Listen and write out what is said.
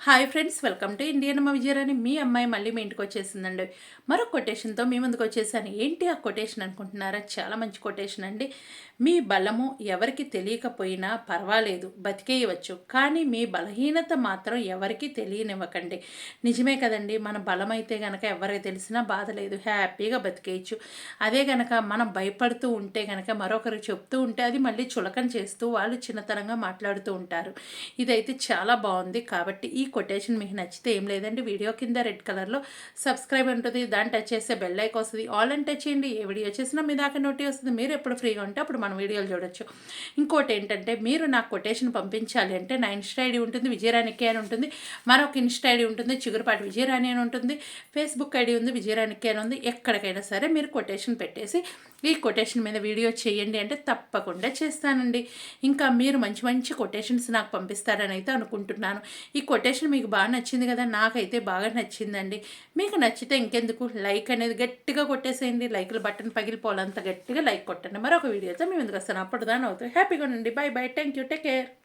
Hi friends welcome to Indian అమ్మ విజయరాణి మీ అమ్మాయి మళ్ళీ మీ ఇంటికి వచ్చేసిందండి. మరో కొటేషన్తో మీ ముందుకు వచ్చేసాను. ఏంటి ఆ కొటేషన్ అనుకుంటున్నారా? చాలా మంచి కొటేషన్ అండి. మీ బలము ఎవరికి తెలియకపోయినా పర్వాలేదు బతికేయవచ్చు. కానీ మీ బలహీనత మాత్రం ఎవరికి తెలియనివ్వకండి. నిజమే కదండి మన బలం అయితే గనక ఎవరికి తెలిసినా బాధ లేదు హ్యాపీగా బతికేయచ్చు. అదే గనక మనం భయపడుతూ ఉంటే గనక మరొకరు చెప్తూ ఉంటే అది మళ్ళీ చులకన చేస్తూ వాళ్ళు చిన్నతనంగా మాట్లాడుతూ ఉంటారు. ఇదైతే చాలా బాగుంది కాబట్టి ఈ కొటేషన్ మీకు నచ్చితే ఏం లేదండి. వీడియో కింద రెడ్ కలర్లో సబ్స్క్రైబ్ ఉంటుంది. దాన్ని టచ్ చేస్తే బెల్ ఐక్ వస్తుంది. ఆల్ అని టచ్ చేయండి. ఏ వీడియో చేసినా మీ దాకా నోటి వస్తుంది. మీరు ఎప్పుడు ఫ్రీగా ఉంటే అప్పుడు మన వీడియోలు చూడొచ్చు. ఇంకోటి ఏంటంటే మీరు నాకు కొటేషన్ పంపించాలి అంటే నా ఇన్స్టా ఐడి ఉంటుంది. విజయరాణికి అని ఉంటుంది. మరొక ఇన్స్టా ఐడి ఉంటుంది. చిగురుపాటి విజయరాణి అని ఉంటుంది. ఫేస్బుక్ ఐడి ఉంది. విజయరాణికి అని ఉంది. ఎక్కడికైనా సరే మీరు కొటేషన్ పెట్టేసి ఈ కొటేషన్ మీద వీడియో చేయండి అంటే తప్పకుండా చేస్తానండి. ఇంకా మీరు మంచి మంచి కొటేషన్స్ నాకు పంపిస్తారని అయితే అనుకుంటున్నాను. ఈ కొటేషన్ మీకు బాగా నచ్చింది కదా నాకైతే బాగా నచ్చిందండి. మీకు నచ్చితే ఇంకెందుకు? లైక్ అనేది గట్టిగా కొట్టేసేయండి. లైక్లు బటన్ పగిలిపోవాలంత గట్టిగా లైక్ కొట్టండి. మరొక వీడియోతో మేము ఎందుకు వస్తాను. అప్పుడు దాని అవుతుంది హ్యాపీగా ఉండండి. Bye bye thank you take care